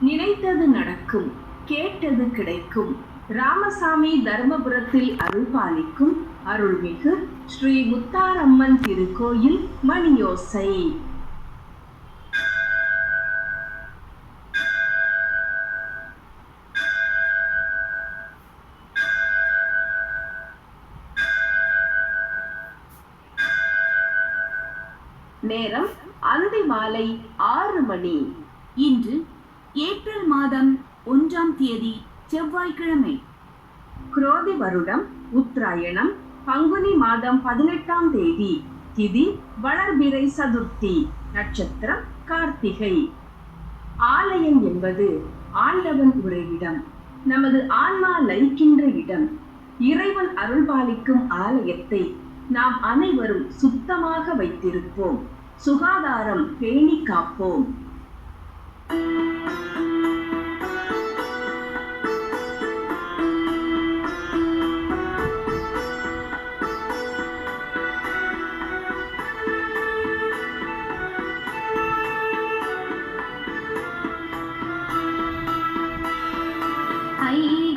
நினைத்தது நடக்கும் கேட்டது கிடைக்கும் ராமசாமி தர்மபுரத்தில் அருள்பாலிக்கும் அருள்மிகு ஸ்ரீ முத்தாரம்மன் திருக்கோயில் மணியோசை. நேரம் அந்தி மாலை ஆறு மணி. இன்று ஏப்ரல் மாதம் ஒன்றாம் தேதி செவ்வாய்க்கிழமை. குரோதி வருடம் உத்தராயணம் பங்குனி மாதம் பதினெட்டாம் தேதி. திதி வளர்பிறை சதுர்த்தி நட்சத்திரம் கார்த்திகை. ஆலயம் என்பது ஆண்டவன் உறைவிடம் நமது ஆன்மா லயிக்கின்ற இடம். இறைவன் அருள்பாலிக்கும் ஆலயத்தை நாம் அனைவரும் சுத்தமாக வைத்திருப்போம். சுகாதாரம் பேணி காப்போம். ஐ